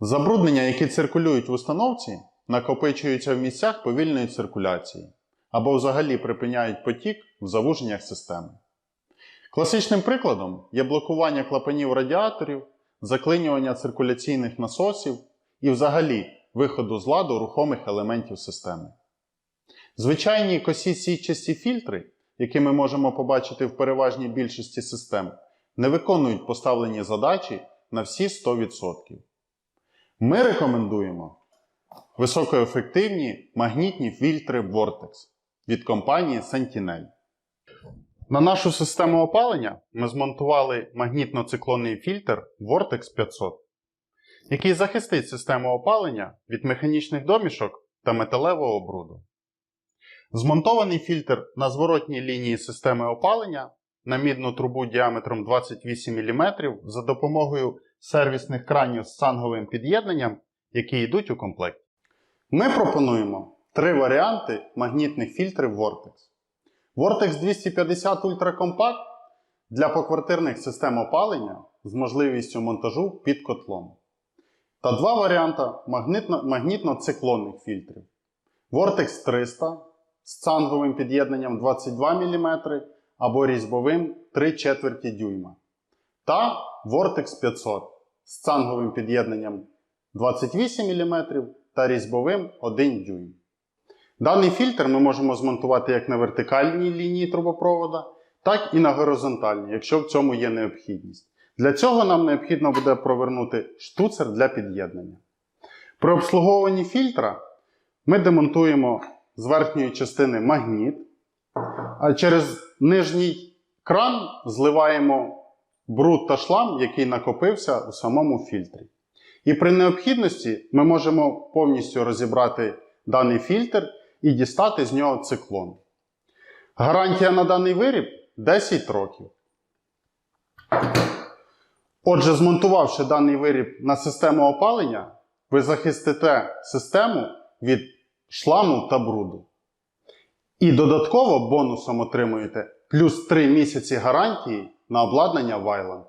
Забруднення, які циркулюють в установці, накопичуються в місцях повільної циркуляції або взагалі припиняють потік в завуженнях системи. Класичним прикладом є блокування клапанів радіаторів, заклинювання циркуляційних насосів і взагалі виходу з ладу рухомих елементів системи. Звичайні косі сітчасті фільтри, які ми можемо побачити в переважній більшості систем, не виконують поставлені задачі на всі 100%. Ми рекомендуємо високоефективні магнітні фільтри Vortex від компанії Sentinel. На нашу систему опалення ми змонтували магнітно-циклонний фільтр Vortex 500, який захистить систему опалення від механічних домішок та металевого бруду. Змонтований фільтр на зворотній лінії системи опалення на мідну трубу діаметром 28 мм за допомогою сервісних кранів з цанговим під'єднанням, які йдуть у комплекті. Ми пропонуємо три варіанти магнітних фільтрів Vortex. Vortex 250 Ultra Compact для поквартирних систем опалення з можливістю монтажу під котлом. Та два варіанти магнітно- магнітно-циклонних фільтрів. Vortex 300 з цанговим під'єднанням 22 мм або різьбовим 3 четверті дюйма. Та Vortex 500 з цанговим під'єднанням 28 мм та різьбовим 1 дюйм. Даний фільтр ми можемо змонтувати як на вертикальній лінії трубопровода, так і на горизонтальній, якщо в цьому є необхідність. Для цього нам необхідно буде провернути штуцер для під'єднання. При обслуговуванні фільтра ми демонтуємо з верхньої частини магніт, а через нижній кран зливаємо бруд та шлам, який накопився у самому фільтрі. І при необхідності ми можемо повністю розібрати даний фільтр і дістати з нього циклон. Гарантія на даний виріб 10 років. Отже, змонтувавши даний виріб на систему опалення, ви захистите систему від шламу та бруду. І додатково бонусом отримуєте плюс 3 місяці гарантії на обладнання Вайланд.